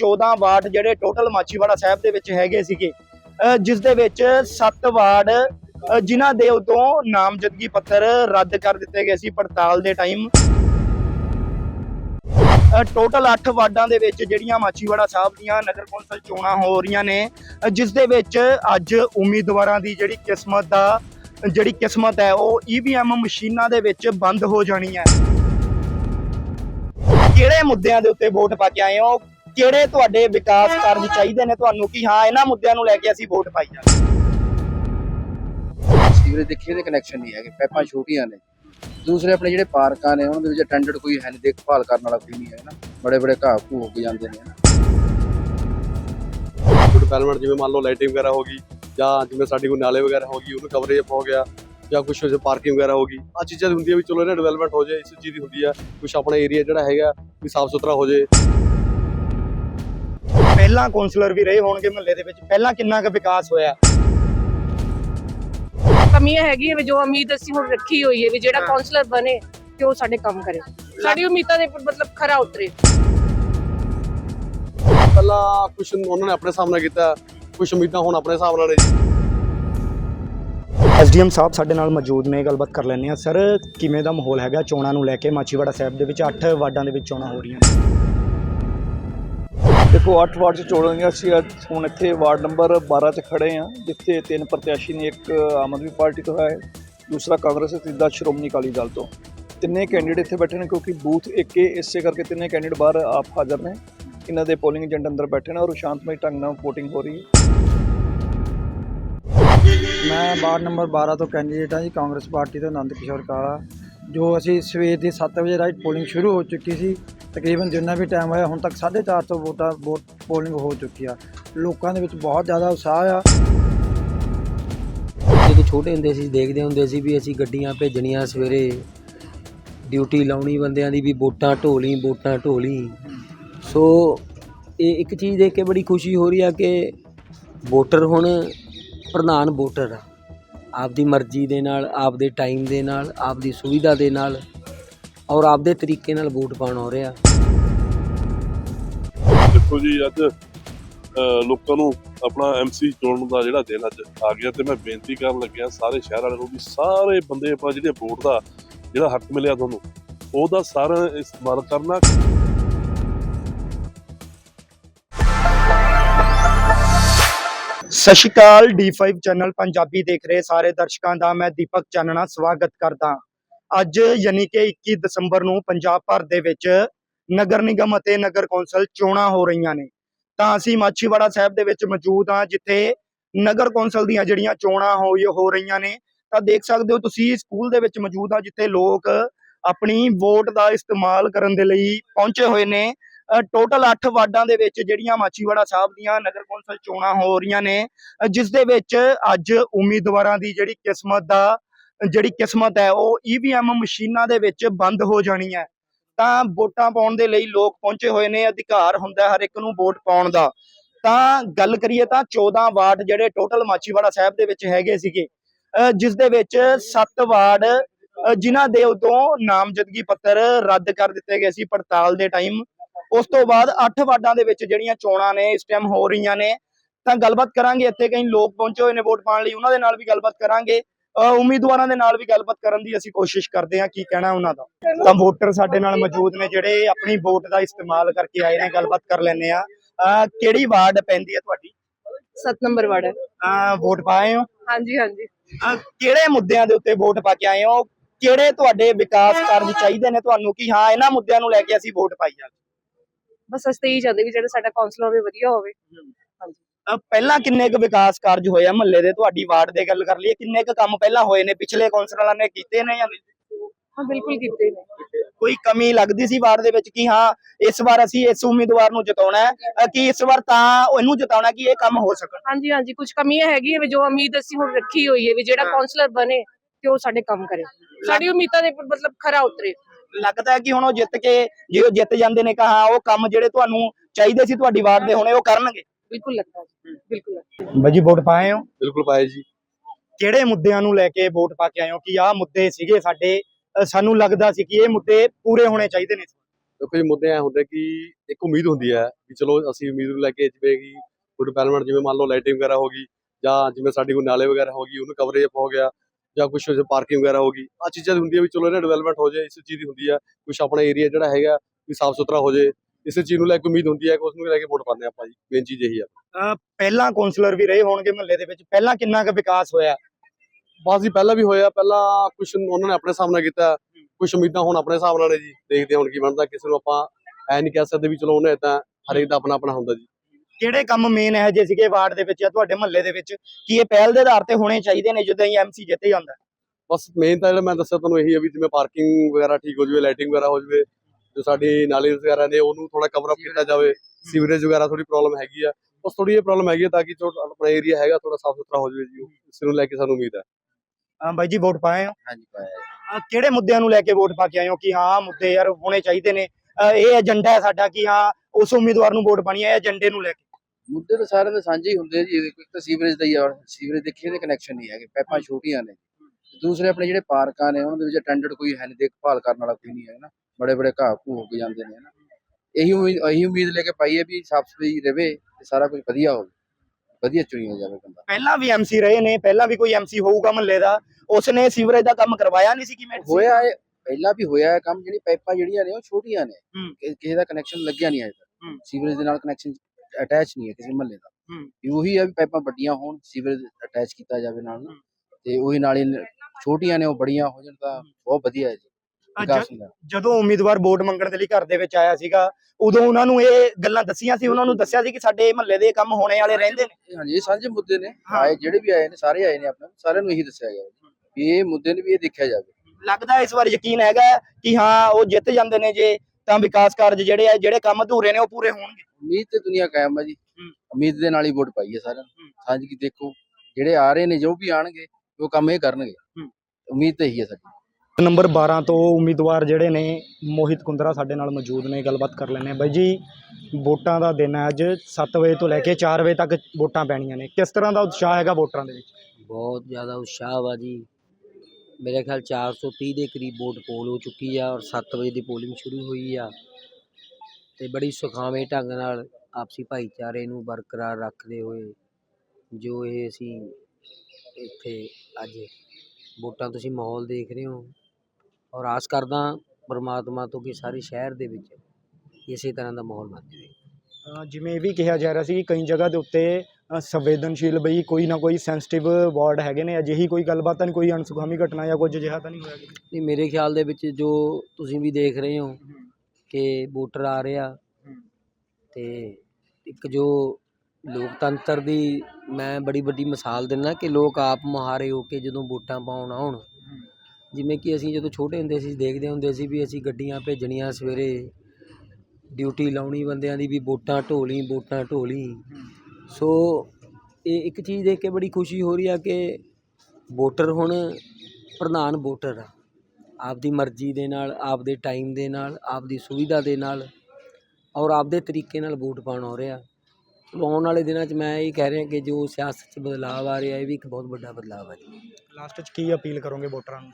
14 ward ਜਿਹੜੇ total Machhiwara ਸਾਹਿਬ ਦੇ ਵਿੱਚ ਹੈਗੇ ਸੀਗੇ। ਅ, ਜਿਸ ਦੇ ਵਿੱਚ 7 ਵਾਰਡ ਅ, ਜਿਨ੍ਹਾਂ ਦੇ ਉਦੋਂ ਨਾਮਜ਼ਦਗੀ ਪੱਤਰ ਰੱਦ ਕਰ ਦਿੱਤੇ ਗਏ ਸੀ ਪੜਤਾਲ ਦੇ ਟਾਈਮ। ਟੋਟਲ 8 ਵਾਰਡਾਂ ਦੇ ਵਿੱਚ ਜਿਹੜੀਆਂ ਮਾਚੀਵਾੜਾ ਸਾਹਿਬ ਦੀਆਂ ਨਗਰ ਕੌਂਸਲ ਚੋਣਾਂ ਹੋ ਰਹੀਆਂ ਨੇ ਅ, ਜਿਸ ਦੇ ਵਿੱਚ ਅੱਜ ਉਮੀਦਵਾਰਾਂ ਦੀ ਜਿਹੜੀ ਕਿਸਮਤ ਦਾ ਜਿਹੜੀ ਕਿਸਮਤ ਹੈ ਉਹ ਈਵੀਐਮ ਮਸ਼ੀਨਾਂ ਦੇ ਵਿੱਚ ਬੰਦ ਹੋ ਜਾਣੀ ਹੈ। ਕਿਹੜੇ ਮੁੱਦਿਆਂ ਦੇ ਉੱਤੇ ਵੋਟ ਪਾ ਕੇ ਆਏ ਹੋ? ਕਿਹੜੇ ਤੁਹਾਡੇ ਵਿਕਾਸ ਕਾਰਜ ਚਾਹੀਦੇ ਨੇ ਤੁਹਾਨੂੰ ਕਿ ਹਾਂ ਇਹਨਾਂ ਮੁੱਦਿਆਂ ਨੂੰ ਲੈ ਕੇ ਅਸੀਂ ਵੋਟ ਪਾਈ ਜਾਵੇ। ਸੀਵਰੇਜ ਦੇ ਖੇਤ ਕਨੈਕਸ਼ਨ ਨਹੀਂ ਹੈਗੇ ਪੈਪਾਂ ਛੋਟੀਆਂ ਨੇ। ਦੂਸਰੇ ਆਪਣੇ ਜਿਹੜੇ ਪਾਰਕਾਂ ਨੇ ਉਹਨਾਂ ਦੇ ਵਿੱਚ ਅਟੈਂਡੈਂਟ ਕੋਈ ਹੈ ਨਹੀਂ ਦੇਖਭਾਲ ਕਰਨ ਵਾਲਾ ਕੋਈ ਨਹੀਂ ਹੈ ਨਾ। ਬੜੇ ਬੜੇ ਘਾਹ ਘੂ ਹੋ ਜਾਂਦੇ ਨੇ। ਡਿਵੈਲਪਮੈਂਟ ਜਿਵੇਂ ਮੰਨ ਲਓ ਲਾਈਟਿੰਗ ਵਗੈਰਾ ਹੋ ਗਈ ਜਾਂ ਜਿਵੇਂ ਸਾਡੀ ਕੋਈ ਨਾਲੇ ਵਗੈਰਾ ਹੋ ਗਈ ਉਹਨੂੰ ਕਵਰੇਜ ਹੋ ਗਿਆ ਜਾਂ ਕੁਝ ਪਾਰਕਿੰਗ ਵਗੈਰਾ ਹੋ ਗਈ ਆ ਚੀਜ਼ਾਂ ਦੀ ਹੁੰਦੀਆਂ ਵੀ ਚਲੋ ਇਹਨਾਂ ਡਿਵੈਲਪਮੈਂਟ ਹੋ ਜਾਏ ਇਸ ਚੀਜ਼ ਦੀ ਹੁੰਦੀ ਆ। ਕੁਝ ਆਪਣਾ ਏਰੀਆ ਜਿਹੜਾ ਹੈਗਾ ਵੀ ਸਾਫ਼ ਸੁਥਰਾ ਹੋ ਜਾਏ। ਪਹਿਲਾਂ ਕਾਉਂਸਲਰ ਵੀ ਰਹੇ ਹੋਣਗੇ ਮਹੱਲੇ ਦੇ ਵਿੱਚ ਪਹਿਲਾਂ ਕਿੰਨਾ ਕੁ ਵਿਕਾਸ ਹੋਇਆ? ਕਮੀਆਂ ਹੈਗੀਆਂ ਵੀ ਜੋ ਉਮੀਦ ਅਸੀਂ ਹੁਣ ਰੱਖੀ ਹੋਈ ਹੈ ਵੀ ਜਿਹੜਾ। ਕਾਉਂਸਲਰ ਬਣੇ ਤੇ ਉਹ ਸਾਡੇ ਕੰਮ ਕਰੇ। ਸਾਡੀ ਉਮੀਦਾਂ ਦੇ ਮਤਲਬ ਖਰਾ ਉਤਰੇ। ਪਹਿਲਾਂ ਕੁਝ ਉਹਨਾਂ ਨੇ ਆਪਣੇ ਨਾਲ ਕੀਤਾ ਕੁਝ ਉਮੀਦਾਂ ਹੁਣ ਆਪਣੇ ਹਿਸਾਬ ਨਾਲ ਨੇ ਜੀ। ਐਸਡੀਐਮ ਸਾਹਿਬ ਸਾਡੇ ਨਾਲ ਮੌਜੂਦ ਨੇ ਗੱਲਬਾਤ ਕਰ ਲੈਂਦੇ ਆ ਸਰ ਕਿਵੇਂ ਦਾ ਮਾਹੌਲ ਹੈਗਾ? ਚੋਣਾਂ ਨੂੰ ਲੈ ਕੇ ਮਾਚੀਵਾੜਾ ਸਾਹਿਬ ਦੇ ਵਿੱਚ 8 ਵਾਰਡਾਂ ਦੇ ਵਿੱਚ ਚੋਣਾਂ ਹੋ ਰਹੀਆਂ ਨੇ। ਦੇਖੋ 8 ਵਾਰਡ ਚ ਚੋਣਾਂ ਹੋਈਆਂ ਸੀ। ਅੱਜ ਹੁਣ ਇੱਥੇ ਵਾਰਡ ਨੰਬਰ 12 ਚ ਖੜੇ ਹਾਂ, ਜਿੱਥੇ ਤਿੰਨ ਪ੍ਰਤਿਆਸ਼ੀ ਨੇ, ਇੱਕ ਆਮ ਆਦਮੀ ਪਾਰਟੀ ਤੋਂ ਹੈ, ਦੂਸਰਾ ਕਾਂਗਰਸ ਤੇ ਤੀਜਾ ਸ਼੍ਰੋਮਣੀ ਅਕਾਲੀ ਦਲ ਤੋਂ। ਤਿੰਨੇ ਕੈਂਡੀਡੇਟ ਇੱਥੇ ਬੈਠੇ ਨੇ, ਕਿਉਂਕਿ ਬੂਥ ਇੱਕ ਹੀ ਇਸੇ ਕਰਕੇ ਤਿੰਨੇ ਕੈਂਡੀਡੇਟ ਬਾਹਰ ਆਪ ਹਾਜ਼ਰ ਨੇ। ਇਹਨਾਂ ਦੇ ਪੋਲਿੰਗ ਏਜੰਟ ਅੰਦਰ ਬੈਠੇ ਨੇ ਔਰ ਸ਼ਾਂਤਮਈ ਢੰਗ ਨਾਲ VOTING ਹੋ ਰਹੀ ਹੈ। ਮੈਂ ਵਾਰਡ ਨੰਬਰ 12 ਤੋਂ ਕੈਂਡੀਡੇਟ ਹਾਂ ਜੀ, ਕਾਂਗਰਸ ਪਾਰਟੀ ਤੋਂ ਆਨੰਦ ਕਿਸ਼ੋਰ ਕਾਲਾ। ਜੋ ਅਸੀਂ ਸਵੇਰ ਦੀ 7 ਵਜੇ ਰਾਈਟ ਪੋਲਿੰਗ ਸ਼ੁਰੂ ਹੋ ਚੁੱਕੀ ਸੀ, ਤਕਰੀਬਨ ਜਿੰਨਾ ਵੀ ਟਾਈਮ ਹੋਇਆ, ਹੁਣ ਤੱਕ 450 ਵੋਟਾਂ, ਵੋਟ ਪੋਲਿੰਗ ਹੋ ਚੁੱਕੀ ਆ। ਲੋਕਾਂ ਦੇ ਵਿੱਚ ਬਹੁਤ ਜ਼ਿਆਦਾ ਉਤਸ਼ਾਹ ਆ। ਜਦੋਂ ਛੋਟੇ ਹੁੰਦੇ ਸੀ, ਦੇਖਦੇ ਹੁੰਦੇ ਸੀ ਵੀ ਅਸੀਂ ਗੱਡੀਆਂ ਭੇਜਣੀਆਂ ਸਵੇਰੇ ਡਿਊਟੀ ਲਾਉਣੀ ਬੰਦਿਆਂ ਦੀ ਵੀ ਵੋਟਾਂ ਢੋਲੀ ਵੋਟਾਂ ਢੋਲੀ। ਸੋ ਇਹ ਇੱਕ ਚੀਜ਼ ਦੇਖ ਕੇ ਬੜੀ ਖੁਸ਼ੀ ਹੋ ਰਹੀ ਆ ਕਿ ਵੋਟਰ ਹੁਣ ਪ੍ਰਧਾਨ ਵੋਟਰ ਆ। ਆਪਦੀ ਮਰਜ਼ੀ ਦੇ ਨਾਲ, ਆਪਦੇ ਟਾਈਮ ਦੇ ਨਾਲ, ਆਪਦੀ ਸੁਵਿਧਾ ਦੇ ਨਾਲ ਔਰ ਆਪਦੇ ਤਰੀਕੇ ਨਾਲ ਵੋਟ ਪਾਉਣ ਹੋ ਰਿਹਾ। ਦੇਖੋ ਜੀ, ਅੱਜ ਲੋਕਾਂ ਨੂੰ ਆਪਣਾ ਐਮਸੀ ਚੋਣ ਦਾ ਜਿਹੜਾ ਦਿਨ ਅੱਜ ਆ ਗਿਆ ਤੇ ਮੈਂ ਬੇਨਤੀ ਕਰਨ ਲੱਗਿਆ ਸਾਰੇ ਸ਼ਹਿਰ ਵਾਲਿਆਂ ਨੂੰ ਵੀ ਸਾਰੇ ਬੰਦੇ ਆਪਣਾ ਜਿਹੜੇ ਵੋਟ ਦਾ ਜਿਹੜਾ ਹੱਕ ਮਿਲਿਆ ਤੁਹਾਨੂੰ, ਉਹਦਾ ਸਾਰਾ ਇਸਤੇਮਾਲ ਕਰਨਾ। ਸਤਿ ਸ਼੍ਰੀ ਅਕਾਲ D5 ਚੈਨਲ ਪੰਜਾਬੀ ਦੇਖ ਰਹੇ ਸਾਰੇ ਦਰਸ਼ਕਾਂ ਦਾ, ਮੈਂ ਦੀਪਕ ਚਾਨਣਾ ਸਵਾਗਤ ਕਰਦਾ ਅੱਜ ਯਾਨੀ ਕਿ 21 ਦਸੰਬਰ ਨੂੰ ਪੰਜਾਬ ਭਰ ਦੇ ਵਿੱਚ ਨਗਰ ਨਿਗਮ ਅਤੇ ਨਗਰ ਕੌਂਸਲ ਚੋਣਾਂ ਹੋ ਰਹੀਆਂ ਨੇ। ਤਾਂ ਅਸੀਂ ਮਾਛੀਵਾੜਾ ਸਾਹਿਬ ਦੇ ਵਿੱਚ ਮੌਜੂਦ ਹਾਂ, ਜਿੱਥੇ ਨਗਰ ਕੌਂਸਲ ਦੀਆਂ ਜਿਹੜੀਆਂ ਚੋਣਾਂ ਹੋ ਹੋ ਰਹੀਆਂ ਨੇ। ਤਾਂ ਦੇਖ ਸਕਦੇ ਹੋ ਤੁਸੀਂ, ਸਕੂਲ ਦੇ ਵਿੱਚ ਮੌਜੂਦ ਆ ਜਿੱਥੇ ਲੋਕ ਆਪਣੀ ਵੋਟ ਦਾ ਇਸਤੇਮਾਲ ਕਰਨ ਦੇ ਲਈ ਪਹੁੰਚੇ ਹੋਏ ਨੇ। ਟੋਟਲ 8 ਵਾਰਡਾਂ ਦੇ ਵਿੱਚ ਜਿਹੜੀਆਂ ਮਾਚੀਵਾੜਾ ਸਾਹਿਬ ਦੀਆਂ ਨਗਰ ਕੌਂਸਲ ਚੋਣਾਂ ਹੋ ਰਹੀਆਂ ਨੇ ਅ, ਜਿਸ ਦੇ ਵਿੱਚ ਅੱਜ ਉਮੀਦਵਾਰਾਂ ਦੀ ਜਿਹੜੀ ਕਿਸਮਤ ਦਾ ਜਿਹੜੀ ਕਿਸਮਤ ਹੈ ਉਹ ਈਵੀਐਮ ਮਸ਼ੀਨਾਂ ਦੇ ਵਿੱਚ ਬੰਦ ਹੋ ਜਾਣੀ ਹੈ। ਤਾਂ ਵੋਟਾਂ ਪਾਉਣ ਦੇ ਲਈ ਲੋਕ ਪਹੁੰਚੇ ਹੋਏ ਨੇ ਅਧਿਕਾਰ ਹੁੰਦਾ ਹਰ ਇੱਕ ਨੂੰ ਵੋਟ ਪਾਉਣ ਦਾ। ਤਾਂ ਗੱਲ ਕਰੀਏ ਤਾਂ 14 ਵਾਰਡ ਜਿਹੜੇ ਟੋਟਲ ਮਾਚੀਵਾੜਾ ਸਾਹਿਬ ਦੇ ਵਿੱਚ ਹੈਗੇ ਸੀਗੇ ਅ, ਜਿਸ ਦੇ ਵਿੱਚ 7 ਵਾਰਡ ਜਿਨ੍ਹਾਂ ਦੇ ਉਦੋਂ ਨਾਮਜ਼ਦਗੀ ਪੱਤਰ ਰੱਦ ਕਰ ਦਿੱਤੇ ਗਏ ਸੀ ਪੜਤਾਲ ਦੇ ਟਾਈਮ ਉਸ ਤੋਂ ਬਾਅਦ 8 ਵਾਰਡਾਂ ਦੇ ਵਿੱਚ ਜਿਹੜੀਆਂ ਚੋਣਾਂ ਨੇ ਇਸ ਟਾਈਮ ਹੋ ਰਹੀਆਂ ਨੇ ਤਾਂ ਗੱਲਬਾਤ ਕਰਾਂਗੇ ਇੱਥੇ ਕਈ ਲੋਕ ਪਹੁੰਚੇ ਹੋਏ ਨੇ ਵੋਟ ਪਾਉਣ ਲਈ ਉਹਨਾਂ ਦੇ ਨਾਲ ਵੀ ਗੱਲਬਾਤ ਕਰਾਂਗੇ। ਉਮੀਦਵਾਰਾਂ ਦੇ ਨਾਲ ਵੀ ਗੱਲਬਾਤ ਕਰਨ ਦੀ ਅਸੀਂ ਕੋਸ਼ਿਸ਼ ਕਰਦੇ ਹਾਂ ਕੀ ਕਹਿਣਾ ਉਹਨਾਂ ਦਾ। ਤਾਂ ਵੋਟਰ ਸਾਡੇ ਨਾਲ ਮੌਜੂਦ ਨੇ ਜਿਹੜੇ ਆਪਣੀ ਵੋਟ ਦਾ ਇਸਤੇਮਾਲ ਕਰਕੇ ਆਏ ਨੇ ਗੱਲਬਾਤ ਕਰ ਲੈਂਦੇ ਆ ਕਿਹੜੀ ਵਾਰਡ ਪੈਂਦੀ ਹੈ ਤੁਹਾਡੀ? 7 ਨੰਬਰ ਵਾਰਡ ਹੈ। ਵੋਟ ਪਾਏ ਹੋ? ਹਾਂਜੀ ਹਾਂਜੀ। ਕਿਹੜੇ ਮੁੱਦਿਆਂ ਦੇ ਉੱਤੇ ਵੋਟ ਪਾ ਕੇ ਆਏ ਹੋ? ਕਿਹੜੇ ਤੁਹਾਡੇ ਵਿਕਾਸ ਕਾਰਜ ਚਾਹੀਦੇ ਨੇ ਤੁਹਾਨੂੰ? ਕਿ ਹਾਂ ਇਹਨਾਂ ਮੁੱਦਿਆਂ ਨੂੰ ਲੈ ਕੇ ਅਸੀਂ ਵੋਟ ਪਾਈ ਜਾਵੇ। ਬਸ ਅਸੀਂ ਤਾਂ ਇਹੀ ਚਾਹੁੰਦੇ ਵੀ ਜਿਹੜਾ ਸਾਡਾ ਕਾਉਂਸਲਰ ਹੋਵੇ ਵਧੀਆ ਹੋਵੇ। ਪਹਿਲਾਂ ਕਿੰਨੇ ਕੁ ਵਿਕਾਸ ਕਾਰਜ ਹੋਏ ਆ ਮਹੱਲੇ ਦੇ? ਤੁਹਾਡੀ ਵਾਰਡ ਦੇ ਗੱਲ ਕਰ ਲਈਏ ਕਿੰਨੇ ਕੁ ਕੰਮ ਪਹਿਲਾਂ ਹੋਏ ਨੇ? ਪਿਛਲੇ ਕੌਂਸਲਰਾਂ ਨੇ ਕੀਤੇ ਨੇ ਜਾਂ ਨਹੀਂ? ਹਾਂ ਬਿਲਕੁਲ ਕੀਤੇ ਨੇ। ਕੋਈ ਕਮੀ ਲੱਗਦੀ ਸੀ ਵਾਰਡ ਦੇ ਵਿੱਚ ਕਿ ਹਾਂ ਇਸ ਵਾਰ ਅਸੀਂ ਇਸ ਉਮੀਦਵਾਰ ਨੂੰ ਜਿਤਾਉਣਾ ਹੈ? ਕਿ ਇਸ ਵਾਰ ਤਾਂ ਇਹਨੂੰ ਜਿਤਾਉਣਾ ਕਿ ਇਹ ਕੰਮ ਹੋ ਸਕਣ? ਹਾਂਜੀ ਹਾਂਜੀ ਕੁਝ ਕਮੀਆਂ ਹੈਗੀਆਂ ਵੀ ਜੋ ਉਮੀਦ ਅਸੀਂ ਹੁਣ ਰੱਖੀ ਹੋਈ ਹੈ ਵੀ ਜਿਹੜਾ ਹਾਂ। ਕਾਉਂਸਲਰ ਬਣੇ ਤੇ ਉਹ ਸਾਡੇ ਕੰਮ ਕਰੇ। ਸਾਡੀ ਉਮੀਦਾਂ ਦੇ ਮਤਲਬ ਖਰਾ ਉਤਰੇ। ਲੱਗਦਾ ਹੈ ਕਿ ਹੁਣ ਉਹ ਜਿੱਤ ਕੇ ਜੇ ਉਹ ਜਿੱਤ ਜਾਂਦੇ ਨੇ ਕਹਾ ਉਹ ਕੰਮ ਜਿਹੜੇ ਤੁਹਾਨੂੰ ਚਾਹੀਦੇ ਸੀ ਤੁਹਾਡੀ ਵਾਰਡ ਦੇ ਹੋਣੇ ਉਹ ਕਰਨਗੇ। ਬਿਲਕੁਲ ਲੱਗਦਾ ਜੀ, ਬਿਲਕੁਲ ਲੱਗਦਾ। ਬਾਜੀ ਵੋਟ ਪਾਏ ਹੋ? ਬਿਲਕੁਲ ਪਾਏ ਜੀ। ਕਿਹੜੇ ਮੁੱਦਿਆਂ ਨੂੰ ਲੈ ਕੇ ਵੋਟ ਪਾ ਕੇ ਆਏ ਹੋ? ਕਿ ਆਹ ਮੁੱਦੇ ਸੀਗੇ ਸਾਡੇ ਸਾਨੂੰ ਲੱਗਦਾ ਸੀ ਕਿ ਇਹ ਮੁੱਦੇ ਪੂਰੇ ਹੋਣੇ ਚਾਹੀਦੇ ਨੇ। ਦੇਖੋ ਜੀ ਮੁੱਦੇ ਐ ਹੁੰਦੇ ਕਿ ਇੱਕ ਉਮੀਦ ਹੁੰਦੀ ਹੈ ਕਿ ਚਲੋ ਅਸੀਂ ਉਮੀਦ ਨੂੰ ਲੈ ਕੇ ਜਿਵੇਂ ਕਿ ਕੋਈ ਡਿਵੈਲਪਮੈਂਟ ਜਿਵੇਂ ਮੰਨ ਲਓ ਲਾਈਟਿੰਗ ਵਗੈਰਾ ਹੋ ਗਈ ਜਾਂ ਜਿਵੇਂ ਸਾਡੀ ਕੋਈ ਨਾਲੇ ਵਗੈਰਾ ਹੋ ਗਈ ਉਹਨੂੰ ਕਵਰੇਜ ਹੋ ਗਿਆ। ਜਾਂ ਕੁਝ ਪਾਰਕਿੰਗ ਵਗੈਰਾ ਹੋ ਗਈ ਆ ਚੀਜ਼ਾਂ ਹੁੰਦੀ ਹੈ ਵੀ ਚਲੋ ਇਹਨਾਂ ਡਿਵੈਲਪਮੈਂਟ ਹੋ ਜਾਏ ਇਸ ਚੀਜ਼ ਦੀ ਹੁੰਦੀ ਹੈ ਕੁਝ ਆਪਣਾ ਏਰੀਆ ਜਿਹੜਾ ਹੈਗਾ ਵੀ ਸਾਫ਼ ਸੁਥਰਾ ਹੋ ਜਾਏ ਇਸੇ ਚੀਜ਼ ਨੂੰ ਲੈ ਕੇ ਉਮੀਦ ਹੁੰਦੀ ਹੈ ਕਿ ਉਸ ਨੂੰ ਲੈ ਕੇ ਵੋਟ ਪਾਉਂਦੇ ਆਪਾਂ ਜੀ ਮੇਨ ਚੀਜ਼ ਇਹੀ ਆ। ਪਹਿਲਾਂ ਕਾਉਂਸਲਰ ਵੀ ਰਹੇ ਹੋਣਗੇ ਮਹੱਲੇ ਦੇ ਵਿੱਚ ਪਹਿਲਾਂ ਕਿੰਨਾ ਕੁ ਵਿਕਾਸ ਹੋਇਆ? ਬਸ ਜੀ ਪਹਿਲਾਂ ਵੀ ਹੋਇਆ ਪਹਿਲਾਂ ਕੁਝ ਉਹਨਾਂ ਨੇ ਆਪਣੇ ਨਾਲ ਕੀਤਾ ਕੁਝ ਉਮੀਦਾਂ ਹੁਣ ਆਪਣੇ ਹਿਸਾਬ ਨਾਲ ਨੇ ਜੀ ਦੇਖਦੇ ਹਾਂ ਹੁਣ ਕੀ ਬਣਦਾ ਕਿਸੇ ਨੂੰ ਆਪਾਂ ਐ ਨਹੀਂ ਕਹਿ ਸਕਦੇ ਵੀ ਚਲੋ ਉਹਨੇ ਤਾਂ ਹਰੇਕ ਦਾ ਆਪਣਾ ਆਪਣਾ ਹੁੰਦਾ ਜੀ। ਕਿਹੜੇ ਕੰਮ ਮੇਨ ਹੈ ਜੇ ਸੀਗੇ ਵਾਰਡ ਦੇ ਵਿੱਚ ਜਾਂ ਤੁਹਾਡੇ ਮਹੱਲੇ ਦੇ ਵਿੱਚ? ਕੀ ਇਹ ਪਹਿਲ ਦੇ ਆਧਾਰ ਤੇ ਹੋਣੇ ਚਾਹੀਦੇ ਨੇ ਜਦੋਂ ਹੀ ਐਮਸੀ ਜਿੱਤੇ ਜਾਂਦਾ? ਬਸ ਮੇਨ ਤਾਂ ਜਿਹੜਾ ਮੈਂ ਦੱਸਿਆ ਤੁਹਾਨੂੰ ਇਹੀ ਹੈ ਵੀ ਜਿਵੇਂ ਪਾਰਕਿੰਗ ਵਗੈਰਾ ਠੀਕ ਹੋ ਜਾਵੇ ਲਾਈਟਿੰਗ ਵਗੈਰਾ ਹੋ ਜਾਵੇ ਜੋ ਸਾਡੀ ਨਾਲੇ ਵਗੈਰਾ ਨੇ ਉਹਨੂੰ ਥੋੜਾ ਕਵਰ ਅਪ ਕੀਤਾ ਜਾਵੇ ਸੀਵਰੇਜ ਵਗੈਰਾ ਥੋੜੀ ਪ੍ਰੋਬਲਮ ਹੈਗੀ ਆ। ਬਸ ਥੋੜੀ ਇਹ ਪ੍ਰੋਬਲਮ ਹੈਗੀ ਆ ਤਾਂ ਕਿ ਜੋ ਆਪਣਾ ਏਰੀਆ ਹੈਗਾ ਥੋੜਾ ਸਾਫ਼ ਸੁਥਰਾ ਹੋ ਜਾਵੇ ਜੀ ਇਸ ਨੂੰ ਲੈ ਕੇ ਸਾਨੂੰ ਉਮੀਦ ਹੈ ਹਾਂ ਬਾਈ ਜੀ ਵੋਟ ਪਾਏ ਹੋ? ਹਾਂਜੀ। ਅਹ ਕਿਹੜੇ ਮੁੱਦਿਆਂ ਨੂੰ ਲੈ ਕੇ ਵੋਟ ਪਾ ਕੇ ਆਏ ਹੋ ਕਿ ਹਾਂ ਮੁੱਦੇ ਯਾਰ ਹੋਣੇ ਚਾਹੀਦੇ ਨੇ? ਇਹ ਏਜੰਡਾ ਹੈ ਸਾਡਾ ਕਿ ਹਾਂ ਉਸ ਉਮੀਦਵਾਰ ਨੂੰ ਵੋਟ ਪਾਣੀ ਹੈ ਏਜੰਡੇ ਨੂੰ ਲੈ ਕੇ। ਮੁੱਦੇ ਤਾਂ ਸਾਰਿਆਂ ਦੇ ਸਾਂਝੇ ਹੀ ਹੁੰਦੇ ਜੀ ਇੱਕ ਤਾਂ ਸੀਵਰੇਜ ਦਾ ਹੀ ਆ ਸੀਵਰੇਜ ਦੇ ਕਿਸੇ ਦੇ ਕਨੈਕਸ਼ਨ ਨਹੀਂ ਹੈਗੇ ਪਾਈਪਾਂ ਛੋਟੀਆਂ ਨੇ। ਦੂਸਰੇ ਆਪਣੇ ਜਿਹੜੇ ਪਾਰਕਾਂ ਨੇ ਉਹਨਾਂ ਦੇ ਵਿੱਚ ਅਟੈਂਡੈਂਟ ਕੋਈ ਹੈ ਨਹੀਂ ਦੇਖਭਾਲ ਕਰਨ ਵਾਲਾ ਕੋਈ ਨਹੀਂ ਹੈ ਨਾ। ਬੜੇ ਬੜੇ ਘਾਹ ਘੂ ਹੋ ਕੇ ਜਾਂਦੇ ਨੇ ਨਾ ਇਹੀ ਉਮੀਦ ਇਹੀ ਉਮੀਦ ਲੈ ਕੇ ਪਾਈ ਹੈ ਵੀ ਸਾਫ਼ ਸਫ਼ਾਈ ਰਵੇ ਤੇ ਸਾਰਾ ਕੁਝ ਵਧੀਆ ਹੋਵੇ। ਵਧੀਆ ਚੁਣਿਆ ਜਾਵੇ ਬੰਦਾ। ਪਹਿਲਾਂ ਵੀ ਐਮਸੀ ਰਹੇ ਨੇ ਪਹਿਲਾਂ ਵੀ ਕੋਈ ਐਮਸੀ ਹੋਊਗਾ ਮਹੱਲੇ ਦਾ ਉਸਨੇ ਸੀਵਰੇਜ ਦਾ ਕੰਮ ਕਰਵਾਇਆ ਨਹੀਂ ਸੀ ਕਿਵੇਂ ਹੋਇਆ ਹੈ ਪਹਿਲਾਂ ਵੀ ਹੋਇਆ ਹੈ ਕੰਮ ਜਿਹੜੀ ਪਾਈਪਾਂ ਜਿਹੜੀਆਂ ਨੇ ਉਹ ਛੋਟੀਆਂ ਨੇ। ਕਿਸੇ ਦਾ ਕਨੈਕਸ਼ਨ ਲੱਗਿਆ ਨਹੀਂ ਅਜੇ। ਤੱਕ। ਸੀਵਰੇਜ ਦੇ ਨਾਲ ਕਨੈਕਸ਼ਨ ਅਟੈਚ ਨਹੀਂ ਹੈ ਕਿਸੇ ਮਹੱਲੇ ਦਾ। ਹੂੰ। ਵੀ ਉਹੀ ਹੈ ਵੀ ਪਾਈਪਾਂ ਵੱਡੀਆਂ ਹੋਣ ਸੀਵਰੇਜ ਅਟੈਚ ਕੀਤਾ ਜਾਵੇ ਨਾਲ। ਨਾ ਤੇ ਉਹੀ ਨਾਲ ਹੀ ਛੋਟੀਆਂ ਨੇ ਉਹ ਬੜੀਆਂ ਹੋ ਜਾਣ ਤਾਂ ਬਹੁਤ ਵਧੀਆ ਹੈ ਜੀ। ਜਦੋਂ ਉਮੀਦਵਾਰ ਵੋਟ ਮੰਗਣ ਦੇ ਲਈ ਘਰ ਦੇ ਵਿੱਚ ਆਇਆ ਸੀਗਾ ਉਦੋਂ ਉਹਨਾਂ ਨੂੰ ਇਹ ਗੱਲਾਂ ਦੱਸੀਆਂ ਸੀ ਉਹਨਾਂ ਨੂੰ ਦੱਸਿਆ ਸੀ ਕਿ ਸਾਡੇ ਮਹੱਲੇ ਦੇ ਕੰਮ ਹੋਣੇ ਵਾਲੇ ਰਹਿੰਦੇ ਨੇ। ਹਾਂਜੀ ਇਹ ਸਾਂਝੇ ਮੁੱਦੇ ਨੇ। ਆਏ ਜਿਹੜੇ ਵੀ ਆਏ ਨੇ ਸਾਰੇ ਆਏ ਨੇ ਆਪਣੇ ਸਾਰਿਆਂ ਨੂੰ ਇਹੀ ਦੱਸਿਆ ਗਿਆ ਵੀ ਇਹ ਮੁੱਦੇ ਨੇ ਵੀ ਇਹ ਦੇਖਿਆ ਜਾਵੇ। ਲੱਗਦਾ ਇਸ ਵਾਰ ਯਕੀਨ ਹੈਗਾ ਕਿ ਹਾਂ ਉਹ ਜਿੱਤ ਜਾਂਦੇ ਨੇ ਜੇ ਤਾਂ ਵਿਕਾਸ ਕਾਰਜ ਜਿਹੜੇ ਆ ਜਿਹੜੇ ਕੰਮ ਅਧੂਰੇ ਨੇ ਉਹ ਪੂਰੇ ਹੋਣਗੇ। ਉਮੀਦ ਤੇ ਦੁਨੀਆ ਕਾਇਮ ਹੈ ਜੀ। ਹੂੰ। ਉਮੀਦ ਦੇ ਨਾਲ ਹੀ ਵੋਟ ਪਾਈ ਹੈ ਸਾਰਿਆਂ ਹੂੰ। ਨੂੰ ਸਾਂਝ ਕੀ ਦੇਖੋ ਜਿਹੜੇ ਆ ਰਹੇ ਨੇ ਜੋ ਵੀ ਆਣਗੇ ਉਹ ਕੰਮ ਇਹ ਕਰਨਗੇ। ਹੂੰ। ਉਮੀਦ ਤਾਂ ਇਹੀ ਹੈ ਸਾਡੀ। ਨੰਬਰ 12 ਤੋਂ ਉਮੀਦਵਾਰ ਜਿਹੜੇ ਨੇ ਮੋਹਿਤ ਕੁੰਦਰਾ ਸਾਡੇ ਨਾਲ ਮੌਜੂਦ ਨੇ ਗੱਲਬਾਤ ਕਰ ਲੈਣੇ ਬਾਈ ਜੀ ਵੋਟਾਂ ਦਾ ਦਿਨ ਹੈ ਅੱਜ 7 ਵਜੇ ਤੋਂ ਲੈ ਕੇ 4 ਵਜੇ ਤੱਕ ਵੋਟਾਂ ਪੈਣੀਆਂ ਨੇ। ਕਿਸ ਤਰ੍ਹਾਂ ਦਾ ਉਤਸ਼ਾਹ ਹੈਗਾ ਵੋਟਰਾਂ ਦੇ ਵਿੱਚ? ਬਹੁਤ ਜ਼ਿਆਦਾ ਉਤਸ਼ਾਹ ਵਾ ਜੀ। ਮੇਰੇ ਖਿਆਲ 430 ਦੇ ਕਰੀਬ ਵੋਟ ਪੋਲ ਹੋ ਚੁੱਕੀ ਆ ਔਰ 7 ਵਜੇ ਦੀ ਪੋਲਿੰਗ ਸ਼ੁਰੂ ਹੋਈ ਆ। ਤੇ ਬੜੀ ਸੁਖਾਵੇਂ ਢੰਗ ਨਾਲ ਆਪਸੀ ਭਾਈਚਾਰੇ ਨੂੰ ਬਰਕਰਾਰ ਰੱਖਦੇ ਹੋਏ ਜੋ ਇਹ ਅਸੀਂ ਇੱਥੇ ਅੱਜ ਵੋਟਾਂ ਤੁਸੀਂ ਮਾਹੌਲ ਦੇਖ ਰਹੇ ਹੋ ਔਰ ਆਸ ਕਰਦਾ ਪਰਮਾਤਮਾ ਤੋਂ ਕਿ ਸਾਰੇ ਸ਼ਹਿਰ ਦੇ ਵਿੱਚ ਇਸੇ ਤਰ੍ਹਾਂ ਦਾ ਮਾਹੌਲ ਬਣ ਜਾਵੇ। ਜਿਵੇਂ ਇਹ ਵੀ ਕਿਹਾ ਜਾ ਰਿਹਾ ਸੀ ਕਿ ਕਈ ਜਗ੍ਹਾ ਦੇ ਉੱਤੇ ਸੰਵੇਦਨਸ਼ੀਲ ਬਈ ਕੋਈ ਨਾ ਕੋਈ ਸੈਂਸਿਟਿਵ ਵਾਰਡ ਹੈਗੇ ਨੇ, ਅਜਿਹੀ ਕੋਈ ਗੱਲਬਾਤ ਤਾਂ ਨਹੀਂ, ਕੋਈ ਅਣਸੁਖਾਵੀ ਘਟਨਾ ਜਾਂ ਕੁਝ ਅਜਿਹਾ ਤਾਂ ਨਹੀਂ ਹੋਇਆ ਕਿਤੇ? ਨਹੀਂ, ਮੇਰੇ ਖਿਆਲ ਦੇ ਵਿੱਚ ਜੋ ਤੁਸੀਂ ਵੀ ਦੇਖ ਰਹੇ ਹੋ ਕਿ ਵੋਟਰ ਆ ਰਿਹਾ ਤੇ ਇੱਕ ਜੋ ਲੋਕਤੰਤਰ ਦੀ ਮੈਂ ਬੜੀ ਵੱਡੀ ਮਿਸਾਲ ਦਿੰਦਾ ਕਿ ਲੋਕ ਆਪ ਮੁਹਾਰੇ ਹੋ ਕੇ ਜਦੋਂ ਵੋਟਾਂ ਪਾਉਣ ਆਉਣ, ਜਿਵੇਂ ਕਿ ਅਸੀਂ ਜਦੋਂ ਛੋਟੇ ਹੁੰਦੇ ਸੀ, ਦੇਖਦੇ ਹੁੰਦੇ ਸੀ ਵੀ ਅਸੀਂ ਗੱਡੀਆਂ ਭੇਜਣੀਆਂ ਸਵੇਰੇ, ਡਿਊਟੀ ਲਾਉਣੀ ਬੰਦਿਆਂ ਦੀ ਵੀ ਵੋਟਾਂ ਢੋਲੀ ਵੋਟਾਂ ਢੋਲੀ ਸੋ ਇਹ ਇੱਕ ਚੀਜ਼ ਦੇਖ ਕੇ ਬੜੀ ਖੁਸ਼ੀ ਹੋ ਰਹੀ ਆ ਕਿ ਵੋਟਰ ਹੁਣ ਪ੍ਰਧਾਨ ਵੋਟਰ ਆ। ਆਪਦੀ ਮਰਜ਼ੀ ਦੇ ਨਾਲ ਆਪਦੇ ਟਾਈਮ ਦੇ ਨਾਲ ਆਪਦੀ ਸੁਵਿਧਾ ਦੇ ਨਾਲ ਔਰ ਆਪਦੇ ਤਰੀਕੇ ਨਾਲ ਵੋਟ ਪਾਉਣ ਹੋ ਰਿਹਾ। ਚਲੋ ਆਉਣ ਵਾਲੇ ਦਿਨਾਂ 'ਚ ਮੈਂ ਇਹ ਕਹਿ ਰਿਹਾ ਕਿ ਜੋ ਸਿਆਸਤ 'ਚ ਬਦਲਾਅ ਆ ਰਿਹਾ ਇਹ ਵੀ ਇੱਕ ਬਹੁਤ ਵੱਡਾ ਬਦਲਾਅ ਆ ਜੀ। ਲਾਸਟ 'ਚ ਕੀ ਅਪੀਲ ਕਰੋਗੇ ਵੋਟਰਾਂ ਨੂੰ?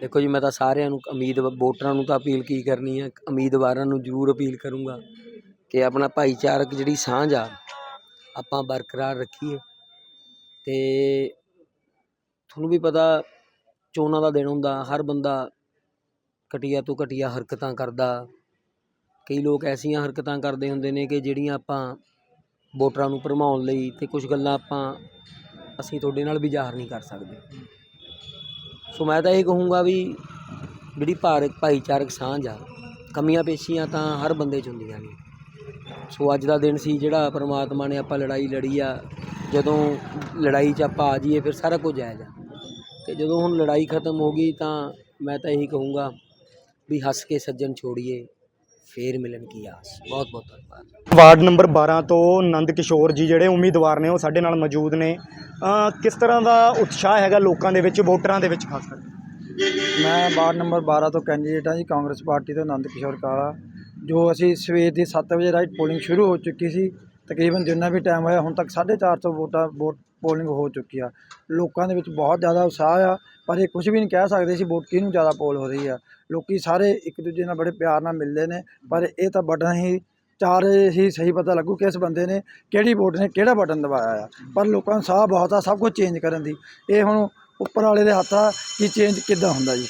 ਦੇਖੋ ਜੀ ਮੈਂ ਤਾਂ ਸਾਰਿਆਂ ਨੂੰ ਉਮੀਦ ਵੋਟਰਾਂ ਨੂੰ ਤਾਂ ਅਪੀਲ ਕੀ ਕਰਨੀ ਹੈ ਉਮੀਦਵਾਰਾਂ ਨੂੰ ਜ਼ਰੂਰ ਅਪੀਲ ਕਰੂੰਗਾ ਕਿ ਆਪਣਾ ਭਾਈਚਾਰਕ ਜਿਹੜੀ ਸਾਂਝ ਆ ਆਪਾਂ ਬਰਕਰਾਰ ਰੱਖੀਏ। ਅਤੇ ਤੁਹਾਨੂੰ ਵੀ ਪਤਾ, ਚੋਣਾਂ ਦਾ ਦਿਨ ਹੁੰਦਾ, ਹਰ ਬੰਦਾ ਘਟੀਆ ਤੋਂ ਘਟੀਆ ਹਰਕਤਾਂ ਕਰਦਾ। ਕਈ ਲੋਕ ਐਸੀਆਂ ਹਰਕਤਾਂ ਕਰਦੇ ਹੁੰਦੇ ਨੇ ਕਿ ਜਿਹੜੀਆਂ ਆਪਾਂ ਵੋਟਰਾਂ ਨੂੰ ਭਰਮਾਉਣ ਲਈ ਅਤੇ ਕੁਝ ਗੱਲਾਂ ਆਪਾਂ, ਅਸੀਂ ਤੁਹਾਡੇ ਨਾਲ ਵੀ ਜ਼ਾਹਰ ਨਹੀਂ ਕਰ ਸਕਦੇ। ਸੋ ਮੈਂ ਤਾਂ ਇਹ ਕਹੂੰਗਾ ਵੀ ਜਿਹੜੀ ਭਾਰਤ ਭਾਈਚਾਰਕ ਸਾਂਝ ਆ, ਕਮੀਆਂ ਪੇਸ਼ੀਆਂ ਤਾਂ ਹਰ ਬੰਦੇ 'ਚ ਹੁੰਦੀਆਂ ਨੇ। ਸੋ ਅੱਜ ਦਾ ਦਿਨ ਸੀ ਜਿਹੜਾ ਪ੍ਰਮਾਤਮਾ ਨੇ ਆਪਾਂ ਲੜਾਈ ਲੜੀ ਆ। ਜਦੋਂ ਲੜਾਈ 'ਚ ਆਪਾਂ ਆ ਜਾਈਏ ਫਿਰ ਸਾਰਾ ਕੁਝ ਜਾਇਜ਼ ਆ ਤੇ ਜਦੋਂ ਹੁਣ ਲੜਾਈ ਖਤਮ ਹੋ ਗਈ ਤਾਂ ਮੈਂ ਤਾਂ ਇਹੀ ਕਹੂੰਗਾ ਵੀ ਹੱਸ ਕੇ ਸੱਜਣ ਛੋੜੀਏ ਫੇਰ ਮਿਲਣ ਕੀ ਆਸ। ਬਹੁਤ ਬਹੁਤ ਧੰਨਵਾਦ। ਵਾਰਡ ਨੰਬਰ 12 ਤੋਂ ਨੰਦ ਕਿਸ਼ੋਰ ਜੀ ਜਿਹੜੇ ਉਮੀਦਵਾਰ ਨੇ ਉਹ ਸਾਡੇ ਨਾਲ ਮੌਜੂਦ ਨੇ। ਅ, ਕਿਸ ਤਰ੍ਹਾਂ ਦਾ ਉਤਸ਼ਾਹ ਹੈਗਾ ਲੋਕਾਂ ਦੇ ਵਿੱਚ ਵੋਟਰਾਂ ਦੇ ਵਿੱਚ ਖਾਸ ਕਰਕੇ? ਮੈਂ ਵਾਰਡ ਨੰਬਰ 12 ਤੋਂ ਕੈਂਡੀਡੇਟ ਹਾਂ ਜੀ ਕਾਂਗਰਸ ਪਾਰਟੀ ਤੋਂ ਆਨੰਦ ਕਿਸ਼ੋਰ ਕਾਲਾ। ਜੋ ਅਸੀਂ ਸਵੇਰ ਦੀ 7 ਵਜੇ ਰਾਈਟ ਪੋਲਿੰਗ ਸ਼ੁਰੂ ਹੋ ਚੁੱਕੀ ਸੀ, ਤਕਰੀਬਨ ਜਿੰਨਾ ਵੀ ਟਾਈਮ ਹੋਇਆ, ਹੁਣ ਤੱਕ 450 ਵੋਟਾਂ, ਵੋਟ ਪੋਲਿੰਗ ਹੋ ਚੁੱਕੀ ਆ। ਲੋਕਾਂ ਦੇ ਵਿੱਚ ਬਹੁਤ ਜ਼ਿਆਦਾ ਉਤਸ਼ਾਹ ਆ, ਪਰ ਇਹ ਕੁਝ ਵੀ ਨਹੀਂ ਕਹਿ ਸਕਦੇ ਸੀ ਵੋਟ ਕਿਹਨੂੰ ਜ਼ਿਆਦਾ ਪੋਲ ਹੋ ਰਹੀ ਆ। ਲੋਕੀ ਸਾਰੇ ਇੱਕ ਦੂਜੇ ਨਾਲ ਬੜੇ ਪਿਆਰ ਨਾਲ ਮਿਲਦੇ ਨੇ, ਪਰ ਇਹ ਤਾਂ ਬਟਨ ਹੀ, ਚਾਰ ਹੀ ਸਹੀ ਪਤਾ ਲੱਗੂ ਕਿਸ ਬੰਦੇ ਨੇ ਕਿਹੜੀ ਵੋਟ ਨੇ ਕਿਹੜਾ ਬਟਨ ਦਬਾਇਆ ਆ। ਪਰ ਲੋਕਾਂ ਨੂੰ ਸਾਹ ਬਹੁਤ ਆ, ਸਭ ਕੁਝ ਚੇਂਜ ਕਰਨ ਦੀ। ਇਹ ਹੁਣ ਉੱਪਰ ਵਾਲੇ ਦੇ ਹੱਥ ਆ ਕਿ ਚੇਂਜ ਕਿੱਦਾਂ ਹੁੰਦਾ ਜੀ?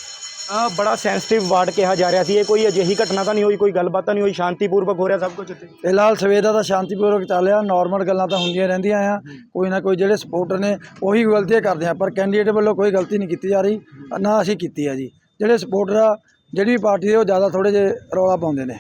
ਅ, ਬੜਾ ਸੈਂਸਿਟਿਵ ਵਾਰਡ ਕਿਹਾ ਜਾ ਰਿਹਾ ਸੀ। ਇਹ ਕੋਈ ਅਜਿਹੀ ਘਟਨਾ ਤਾਂ ਨਹੀਂ ਹੋਈ ਕੋਈ ਗੱਲਬਾਤ ਤਾਂ ਨਹੀਂ ਹੋਈ ਸ਼ਾਂਤੀਪੂਰਵਕ ਹੋ ਰਿਹਾ ਸਭ ਕੁਝ ਇੱਥੇ। ਫਿਲਹਾਲ ਸਵੇਰ ਦਾ ਤਾਂ ਸ਼ਾਂਤੀਪੂਰਵਕ ਚੱਲਿਆ ਨਾਰਮਲ ਗੱਲਾਂ ਤਾਂ ਹੁੰਦੀਆਂ ਰਹਿੰਦੀਆਂ ਆ। ਕੋਈ ਨਾ ਕੋਈ ਜਿਹੜੇ ਸਪੋਰਟਰ ਨੇ ਉਹੀ ਗਲਤੀਆਂ ਕਰਦੇ ਆ ਪਰ ਕੈਂਡੀਡੇਟ ਵੱਲੋਂ ਕੋਈ ਗਲਤੀ ਨਹੀਂ ਕੀਤੀ ਜਾ ਰਹੀ ਨਾ ਅਸੀਂ ਕੀਤੀ ਆ ਜੀ। ਜਿਹੜੇ ਸਪੋਰਟਰ ਆ ਜਿਹੜੀ ਵੀ ਪਾਰਟੀ ਦੇ ਉਹ ਜ਼ਿਆਦਾ ਥੋੜੇ ਜਿਹੇ ਰੌਲਾ ਪਾਉਂਦੇ ਨੇ।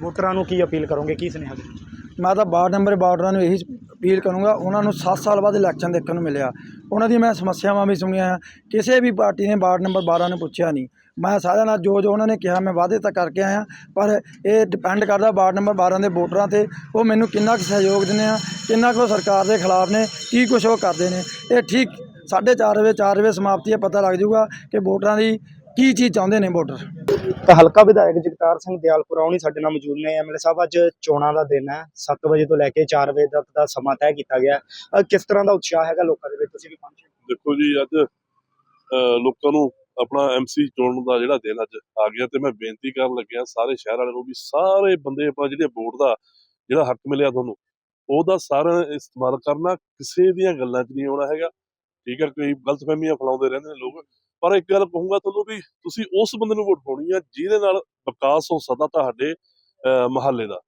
ਵੋਟਰਾਂ ਨੂੰ ਕੀ ਅਪੀਲ ਕਰੋਗੇ? ਕੀ ਸੁਨੇਹਾ ਦੇਣਾ? ਮੈਂ ਤਾਂ ਵਾਰਡ ਨੰਬਰ ਵਾਰਡਰਾਂ ਨੂੰ ਇਹੀ ਅਪੀਲ ਕਰੂੰਗਾ ਉਹਨਾਂ ਨੂੰ 7 ਸਾਲ ਬਾਅਦ ਇਲੈਕਸ਼ਨ ਦੇਖਣ ਨੂੰ ਮਿਲਿਆ। ਉਹਨਾਂ ਦੀ ਮੈਂ ਸਮੱਸਿਆਵਾਂ ਵੀ ਸੁਣੀਆਂ ਆ। ਕਿਸੇ ਵੀ ਪਾਰਟੀ ਨੇ ਵਾਰਡ ਨੰਬਰ 12 ਨੂੰ ਪੁੱਛਿਆ ਨਹੀਂ। ਮੈਂ ਸਾਰਿਆਂ ਨਾਲ ਜੋ ਜੋ ਉਹਨਾਂ ਨੇ ਕਿਹਾ ਮੈਂ ਵਾਅਦੇ ਤਾਂ ਕਰਕੇ ਆਇਆ ਪਰ ਇਹ ਡਿਪੈਂਡ ਕਰਦਾ ਵਾਰਡ ਨੰਬਰ 12 ਦੇ ਵੋਟਰਾਂ ਤੇ ਉਹ ਮੈਨੂੰ ਕਿੰਨਾ ਕੁ ਸਹਿਯੋਗ ਦਿੰਦੇ ਆ ਕਿੰਨਾ ਕੁ ਸਰਕਾਰ ਦੇ ਖਿਲਾਫ ਨੇ ਕੀ ਕੁਝ ਉਹ ਕਰਦੇ ਨੇ। ਇਹ ਠੀਕ 4:30 ਵਜੇ 4 ਵਜੇ ਸਮਾਪਤੀ ਹੈ ਪਤਾ ਲੱਗ ਜਾਊਗਾ ਕਿ ਵੋਟਰਾਂ ਦੀ ਕੀ ਚੀਜ਼ ਚਾਹੁੰਦੇ ਨੇ ਵੋਟਰ। ਤਾਂ ਹਲਕਾ ਵਿਧਾਇਕ ਜਗਤਾਰ ਸਿੰਘ ਦਿਆਲਪੁਰਾ ਹੁਣੀ ਸਾਡੇ ਨਾਲ ਮੌਜੂਦ ਨੇ। ਐਮਐਲਏ ਸਾਹਿਬ ਅੱਜ ਚੋਣਾਂ ਦਾ ਦਿਨ ਹੈ। 7 ਵਜੇ ਤੋਂ ਲੈ ਕੇ 4 ਵਜੇ ਤੱਕ ਦਾ ਸਮਾਂ ਤੈਅ ਕੀਤਾ ਗਿਆ। ਕਿਸ ਤਰ੍ਹਾਂ ਦਾ ਉਤਸ਼ਾਹ ਹੈਗਾ ਲੋਕਾਂ ਦੇ ਵਿੱਚ? ਤੁਸੀਂ ਵੀ ਪਹੁੰਚੇ। ਦੇਖੋ ਜੀ ਅੱਜ ਲੋਕਾਂ ਨੂੰ ਆਪਣਾ ਐਮਸੀ ਚੁਣਨ ਦਾ ਜਿਹੜਾ ਦਿਨ ਅੱਜ ਆ ਗਿਆ ਤੇ ਮੈਂ ਬੇਨਤੀ ਕਰਨ ਲੱਗਿਆ ਸਾਰੇ ਸ਼ਹਿਰ ਵਾਲਿਆਂ ਨੂੰ ਵੀ ਸਾਰੇ ਬੰਦੇ ਆਪਣਾ ਜਿਹੜੇ ਵੋਟ ਦਾ ਜਿਹੜਾ ਹੱਕ ਮਿਲਿਆ ਤੁਹਾਨੂੰ ਉਹਦਾ ਸਾਰਾ ਇਸਤੇਮਾਲ ਕਰਨਾ ਕਿਸੇ ਦੀਆਂ ਗੱਲਾਂ 'ਚ ਨਹੀਂ ਆਉਣਾ ਹੈਗਾ। ਠੀਕ ਹੈ ਕੋਈ ਗਲਤਫਹਿਮੀਆਂ ਫੈਲਾਉਂਦੇ ਰਹਿੰਦੇ ਨੇ ਲੋਕ ਪਰ ਇੱਕ ਗੱਲ ਕਹੂੰਗਾ ਤੁਹਾਨੂੰ ਵੀ ਤੁਸੀਂ ਉਸ ਬੰਦੇ ਨੂੰ ਵੋਟ ਪਾਉਣੀ ਆ ਜਿਹਦੇ ਨਾਲ ਵਿਕਾਸ ਹੋ ਸਕਦਾ ਤੁਹਾਡੇ ਅਹ, ਮੁਹੱਲੇ ਦਾ।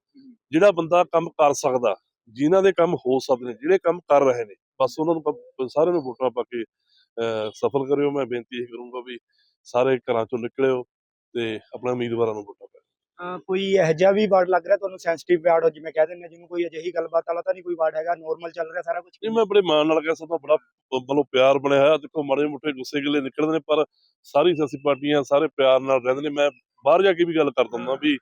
ਜਿਹੜਾ ਬੰਦਾ ਕੰਮ ਕਰ ਸਕਦਾ ਜਿਨ੍ਹਾਂ ਦੇ ਕੰਮ ਹੋ ਸਕਦੇ ਨੇ ਜਿਹੜੇ ਕੰਮ ਕਰ ਰਹੇ ਨੇ ਬਸ ਉਹਨਾਂ ਨੂੰ ਸਾਰਿਆਂ ਨੂੰ ਵੋਟਾਂ ਪਾ ਕੇ ਸਫਲ ਕਰਿਓ ਮੈਂ ਬੇਨਤੀ ਇਹ ਕਰੂੰਗਾ ਵੀ ਸਾਰੇ ਘਰਾਂ ਚੋਂ ਨਿਕਲਿਓ ਤੇ ਆਪਣੇ ਉਮੀਦਵਾਰਾਂ ਨੂੰ ਵੋਟਾਂ ਪਾਓ। ਕੋਈ ਇਹੋ ਜਿਹਾ ਵੀ ਵਾਰਡ ਲੱਗ ਰਿਹਾ ਤੁਹਾਨੂੰ ਸੈਂਸਿਟਿਵ ਵਾਰਡ ਹੋ ਜਿਵੇਂ ਕਹਿ ਦਿੰਦੇ ਜਿਹਨੂੰ ਕੋਈ ਅਜਿਹੀ ਗੱਲਬਾਤ ਵਾਲਾ ਤਾਂ ਨਹੀਂ ਕੋਈ ਵਾਰਡ ਹੈਗਾ ਨਾਰਮਲ ਚੱਲ ਰਿਹਾ ਸਾਰਾ ਕੁਝ ਇਹ ਮੈਂ ਬੜੇ ਮਾਣ ਨਾਲ ਕਹਿ ਸਕਦਾ ਬੜਾ ਮਤਲਬ ਪਿਆਰ ਬਣਿਆ ਹੋਇਆ ਦੇਖੋ ਮਾੜੇ ਮੋਟੇ ਗੁੱਸੇ ਗਿਲੇ ਨਿਕਲਦੇ ਨੇ ਪਰ ਸਾਰੀ ਸਿਆਸੀ ਪਾਰਟੀਆਂ ਸਾਰੇ ਪਿਆਰ ਨਾਲ ਰਹਿੰਦੇ ਨੇ ਮੈਂ ਬਾਹਰ ਜਾ ਕੇ ਵੀ ਗੱਲ ਕਰ ਦਿੰਦਾ ਵੀ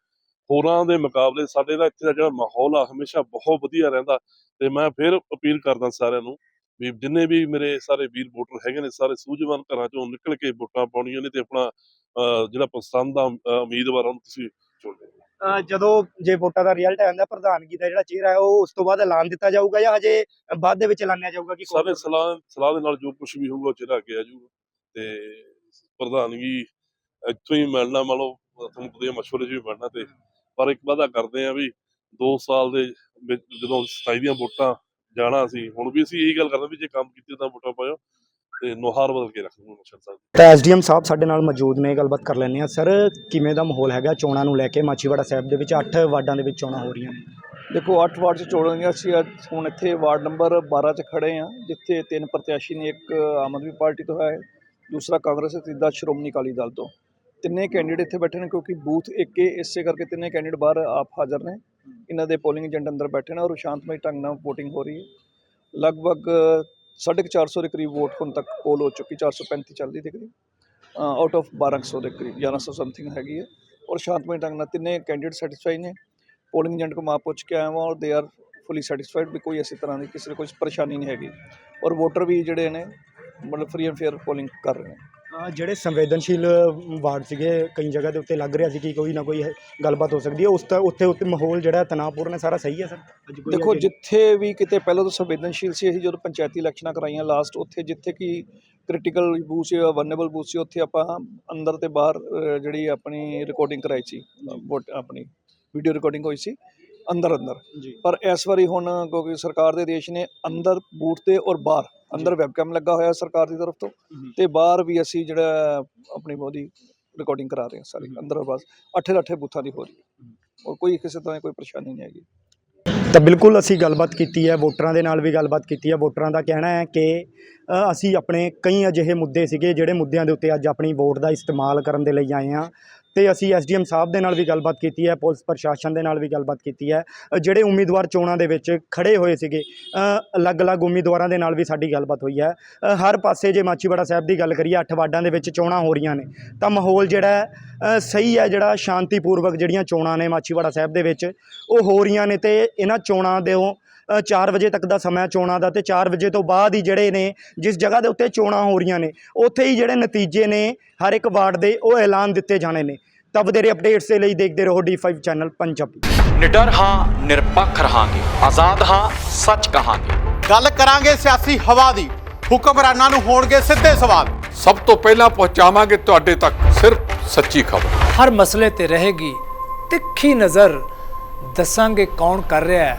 ਹੋਰਾਂ ਦੇ ਮੁਕਾਬਲੇ ਸਾਡੇ ਦਾ ਇੱਥੇ ਦਾ ਜਿਹੜਾ ਮਾਹੌਲ ਆ ਹਮੇਸ਼ਾ ਬਹੁਤ ਵਧੀਆ ਰਹਿੰਦਾ ਤੇ ਮੈਂ ਫਿਰ ਅਪੀਲ ਕਰਦਾ ਸਾਰਿਆਂ ਨੂੰ ਵੀ ਜਿੰਨੇ ਵੀ ਮੇਰੇ ਸਾਰੇ ਵੀਰ ਵੋਟਰ ਹੈਗੇ ਨੇ ਸਾਰੇ ਸੂਝਵਾਨ ਘਰਾਂ ਚੋਂ ਨਿਕਲ ਕੇ ਵੋਟਾਂ ਪਾਉਣੀਆਂ ਨੇ ਤੇ ਆਪਣਾ ਜਿਹੜਾ ਪਸੰਦ ਦਾ ਉਮੀਦਵਾਰ ਉਹਨੂੰ ਤੁਸੀਂ ਚੁਣੋ ਅ, ਜਦੋਂ ਜੇ ਵੋਟਾਂ ਦਾ ਰਿਜ਼ਲਟ ਆਉਂਦਾ ਪ੍ਰਧਾਨਗੀ ਦਾ ਜਿਹੜਾ ਚਿਹਰਾ ਹੈ ਉਹ ਉਸ ਤੋਂ ਬਾਅਦ ਐਲਾਨ ਦਿੱਤਾ ਜਾਊਗਾ ਜਾਂ ਹਜੇ ਬਾਅਦ ਦੇ ਵਿੱਚ ਐਲਾਨਿਆ ਜਾਊਗਾ ਕਿ ਸਾਰੇ ਸਲਾਹ ਸਲਾਹ ਦੇ ਨਾਲ ਜੋ ਕੁਝ ਵੀ ਹੋਊਗਾ ਚਿਹਰਾ ਅੱਗੇ ਆ ਜਾਊਗਾ ਤੇ ਪ੍ਰਧਾਨਗੀ ਇੱਥੋਂ ਹੀ ਮਿਲਣਾ ਮੰਨ ਲਓ ਤੁਹਾਨੂੰ ਹੈ ਮਸ਼ਵਰੇ ਵੀ ਮਿਲਣਾ ਤੇ ਪਰ ਇੱਕ ਵਾਅਦਾ ਕਰਦੇ ਆ ਵੀ 2 ਸਾਲ ਦੇ ਵਿੱਚ ਜਦੋਂ 27 ਦੀਆਂ ਵੋਟਾਂ ਜਾਣਾ ਸੀ ਹੁਣ ਵੀ ਅਸੀਂ ਇਹੀ ਗੱਲ ਕਰਦੇ ਵੀ ਜੇ ਕੰਮ ਕੀਤੇ ਤਾਂ ਵੋਟਾਂ ਪਾਇਓ ਤੇ ਨੁਹਾਰ ਬਦਲ ਕੇ ਰੱਖੋ ਨਸ਼ਰ ਸਾਹਿਬ ਤਾਂ ਐਸਡੀਐਮ ਸਾਹਿਬ ਸਾਡੇ ਨਾਲ ਮੌਜੂਦ ਨੇ ਗੱਲਬਾਤ ਕਰ ਲੈਂਦੇ ਆ ਸਰ ਕਿਵੇਂ ਦਾ ਮਾਹੌਲ ਹੈਗਾ ਚੋਣਾਂ ਨੂੰ ਲੈ ਕੇ? ਮਾਚੀਵਾੜਾ ਸਾਹਿਬ ਦੇ ਵਿੱਚ 8 ਵਾਰਡਾਂ ਦੇ ਵਿੱਚ ਚੋਣਾਂ ਹੋ ਰਹੀਆਂ ਨੇ। ਦੇਖੋ 8 ਵਾਰਡ 'ਚ ਚੋਣਾਂ ਹੋਈਆਂ। ਅਸੀਂ ਅੱਜ ਹੁਣ ਇੱਥੇ ਵਾਰਡ ਨੰਬਰ 12 'ਚ ਖੜੇ ਹਾਂ ਜਿੱਥੇ ਤਿੰਨ ਪ੍ਰਤਿਆਸ਼ੀ ਨੇ ਇੱਕ ਆਮ ਆਦਮੀ ਪਾਰਟੀ ਤੋਂ ਹੈ ਦੂਸਰਾ ਕਾਂਗਰਸ ਤੇ ਤੀਜਾ ਸ਼੍ਰੋਮਣੀ ਅਕਾਲੀ ਦਲ ਤੋਂ। ਤਿੰਨੇ ਕੈਂਡੀਡੇਟ ਇੱਥੇ ਬੈਠੇ ਨੇ ਕਿਉਂਕਿ ਬੂਥ ਇੱਕ ਹੀ ਇਸੇ ਕਰਕੇ ਤਿੰਨੇ ਕੈਂਡੀਡੇਟ ਬਾਹਰ ਆਪ ਹਾਜ਼ਰ ਨੇ। ਇਹਨਾਂ ਦੇ ਪੋਲਿੰਗ ਏਜੰਟ ਅੰਦਰ ਬੈਠੇ ਨੇ ਔਰ ਸ਼ਾਂਤਮਈ ਢੰਗ ਨਾਲ VOTING ਹੋ ਰਹੀ ਹੈ। ਲਗਭਗ 450 ਦੇ ਕਰੀਬ ਵੋਟ ਹੁਣ ਤੱਕ ਪੋਲ ਹੋ ਚੁੱਕੀ 435 ਚੱਲਦੀ ਦੇ ਕਰੀਬ ਆਊਟ ਆਫ 1200 ਦੇ ਕਰੀਬ 1100 ਸਮਥਿੰਗ ਹੈਗੀ ਹੈ ਔਰ ਸ਼ਾਂਤਮਈ ਢੰਗ ਨਾਲ ਤਿੰਨੇ ਕੈਂਡੀਡੇਟ ਸੈਟੀਸਫਾਈ ਨੇ। ਪੋਲਿੰਗ ਏਜੰਟ ਕੋ ਮੈਂ ਪੁੱਛ ਕੇ ਆਇਆ ਹਾਂ ਔਰ ਦੇ ਆਰ ਫੁੱਲੀ ਸੈਟੀਸਫਾਈਡ ਵੀ ਕੋਈ ਐਸੀ ਤਰ੍ਹਾਂ ਦੀ ਕਿਸੇ ਨੂੰ ਕੋਈ ਪਰੇਸ਼ਾਨੀ ਨਹੀਂ ਹੈਗੀ। ਔਰ ਵੋਟਰ ਵੀ ਜਿਹੜੇ ਨੇ, ਮਤਲਬ ਫ੍ਰੀ ਐਂਡ ਫੇਅਰ ਪੋਲਿੰਗ ਕਰ ਰਹੇ ਨੇ। ਜਿਹੜੇ ਸੰਵੇਦਨਸ਼ੀਲ ਵਾਰਡ ਸੀਗੇ ਕਈ ਜਗ੍ਹਾ ਦੇ ਉੱਤੇ ਲੱਗ ਰਿਹਾ ਸੀ ਕਿ ਕੋਈ ਨਾ ਕੋਈ ਗੱਲਬਾਤ ਹੋ ਸਕਦੀ ਹੈ। ਉਸ ਤਾਂ ਉੱਥੇ ਉੱਤੇ ਮਾਹੌਲ ਜਿਹੜਾ ਤਣਾਅਪੂਰਨ ਹੈ ਸਾਰਾ ਸਹੀ ਹੈ ਸਰ? ਦੇਖੋ ਜਿੱਥੇ ਵੀ ਕਿਤੇ ਪਹਿਲਾਂ ਤੋਂ ਸੰਵੇਦਨਸ਼ੀਲ ਸੀ ਅਸੀਂ ਜਦੋਂ ਪੰਚਾਇਤੀ ਇਲੈਕਸ਼ਨਾਂ ਕਰਾਈਆਂ ਲਾਸਟ ਉੱਥੇ ਜਿੱਥੇ ਕਿ ਕ੍ਰਿਟੀਕਲ ਬੂਥ ਸੀ ਵਨੇਬਲ ਬੂਥ ਸੀ ਉੱਥੇ ਆਪਾਂ ਅੰਦਰ ਤੇ ਬਾਹਰ ਜਿਹੜੀ ਆਪਣੀ ਰਿਕਾਰਡਿੰਗ ਕਰਾਈ ਸੀ ਆਪਣੀ ਵੀਡੀਓ ਰਿਕਾਰਡਿੰਗ ਹੋਈ ਸੀ। ਅੰਦਰ ਅੰਦਰ। ਪਰ ਇਸ ਵਾਰੀ ਹੁਣ ਕਿਉਂਕਿ ਸਰਕਾਰ ਦੇ ਆਦੇਸ਼ ਨੇ ਅੰਦਰ ਬੂਥ ਤੇ ਔਰ ਬਾਹਰ ਅੰਦਰ ਵੈਬਕੈਮ ਲੱਗਾ ਹੋਇਆ ਸਰਕਾਰ ਦੀ ਤਰਫ ਤੋਂ। ਤੇ ਬਾਹਰ ਵੀ ਅਸੀਂ ਜਿਹੜਾ ਆਪਣੀ ਉਹਦੀ ਰਿਕਾਰਡਿੰਗ ਕਰਾ ਰਹੇ ਹਾਂ ਸਾਰੀ। ਅੰਦਰ ਬਾਹਰ। ਅੱਠੇ ਅੱਠੇ ਬੂਥਾਂ ਦੀ ਹੋ ਰਹੀ ਹੈ। ਔਰ ਕੋਈ ਕਿਸੇ ਤਰ੍ਹਾਂ ਦੀ ਕੋਈ ਪਰੇਸ਼ਾਨੀ ਨਹੀਂ ਹੈਗੀ। ਤਾਂ ਬਿਲਕੁਲ ਅਸੀਂ ਗੱਲਬਾਤ ਕੀਤੀ ਹੈ ਵੋਟਰਾਂ ਦੇ ਨਾਲ ਵੀ ਗੱਲਬਾਤ ਕੀਤੀ ਹੈ। ਵੋਟਰਾਂ ਦਾ ਕਹਿਣਾ ਹੈ ਕਿ ਅਸੀਂ ਆਪਣੇ ਕਈ ਅਜਿਹੇ ਮੁੱਦੇ ਸੀਗੇ ਜਿਹੜੇ ਮੁੱਦਿਆਂ ਦੇ ਉੱਤੇ ਅੱਜ ਆਪਣੀ ਵੋਟ ਦਾ ਇਸਤੇਮਾਲ ਕਰਨ ਦੇ ਲਈ ਆਏ ਹਾਂ। ਤੇ ਅਸੀਂ ਐਸਡੀਐਮ ਸਾਹਿਬ ਦੇ ਨਾਲ ਵੀ ਗੱਲਬਾਤ ਕੀਤੀ ਹੈ, ਪੁਲਿਸ ਪ੍ਰਸ਼ਾਸਨ ਦੇ ਨਾਲ ਵੀ ਗੱਲਬਾਤ ਕੀਤੀ ਹੈ। ਜਿਹੜੇ ਉਮੀਦਵਾਰ ਚੋਣਾਂ ਦੇ ਵਿੱਚ ਖੜੇ ਹੋਏ ਸੀਗੇ ਅਲੱਗ-ਅਲੱਗ ਉਮੀਦਵਾਰਾਂ ਦੇ ਨਾਲ ਵੀ ਸਾਡੀ ਗੱਲਬਾਤ ਹੋਈ ਹੈ। ਹਰ ਪਾਸੇ ਜੇ ਮਾਚੀਵਾੜਾ ਸਾਹਿਬ ਦੀ ਗੱਲ ਕਰੀਏ, ਅੱਠ ਵਾਰਡਾਂ ਦੇ ਵਿੱਚ ਚੋਣਾਂ ਹੋ ਰਹੀਆਂ ਨੇ। ਤਾਂ ਮਾਹੌਲ ਜਿਹੜਾ ਸਹੀ ਹੈ, ਜਿਹੜਾ ਸ਼ਾਂਤੀਪੂਰਵਕ ਜਿਹੜੀਆਂ ਚੋਣਾਂ ਨੇ ਮਾਚੀਵਾੜਾ ਸਾਹਿਬ ਦੇ ਵਿੱਚ, ਉਹ ਹੋ ਰਹੀਆਂ ਨੇ ਤੇ ਇਹਨਾਂ ਚੋਣਾਂ ਦੇ 4 ਵਜੇ ਤੱਕ ਦਾ ਸਮਾਂ ਚੋਣਾਂ ਦਾ ਤੇ 4 ਵਜੇ ਤੋਂ ਬਾਅਦ ਹੀ ਜਿਹੜੇ ਨੇ ਜਿਸ ਜਗ੍ਹਾ ਦੇ ਉੱਤੇ ਚੋਣਾਂ ਹੋ ਰਹੀਆਂ ਨੇ ਉੱਥੇ ਹੀ ਜਿਹੜੇ ਨਤੀਜੇ ਨੇ ਹਰ ਇੱਕ ਵਾਰਡ ਦੇ ਉਹ ਐਲਾਨ ਦਿੱਤੇ ਜਾਣੇ ਨੇ। ਤਾਂ ਵਧੇਰੇ ਅਪਡੇਟਸ ਦੇ ਲਈ ਦੇਖਦੇ ਰਹੋ D5 ਚੈਨਲ ਪੰਜਾਬੀ। ਨਿਡਰ ਹਾਂ ਨਿਰਪੱਖ ਰਹਾਂਗੇ ਆਜ਼ਾਦ ਹਾਂ ਸੱਚ ਕਹਾਂਗੇ। ਗੱਲ ਕਰਾਂਗੇ ਸਿਆਸੀ ਹਵਾ ਦੀ ਹੁਕਮਰਾਨਾਂ ਨੂੰ ਹੋਣਗੇ ਸਿੱਧੇ ਸਵਾਲ। ਸਭ ਤੋਂ ਪਹਿਲਾਂ ਪਹੁੰਚਾਵਾਂਗੇ ਤੁਹਾਡੇ ਤੱਕ ਸਿਰਫ ਸੱਚੀ ਖਬਰ। ਹਰ ਮਸਲੇ ਤੇ ਰਹੇਗੀ ਤਿੱਖੀ ਨਜ਼ਰ। ਦੱਸਾਂਗੇ ਕੌਣ ਕਰ ਰਿਹਾ ਹੈ।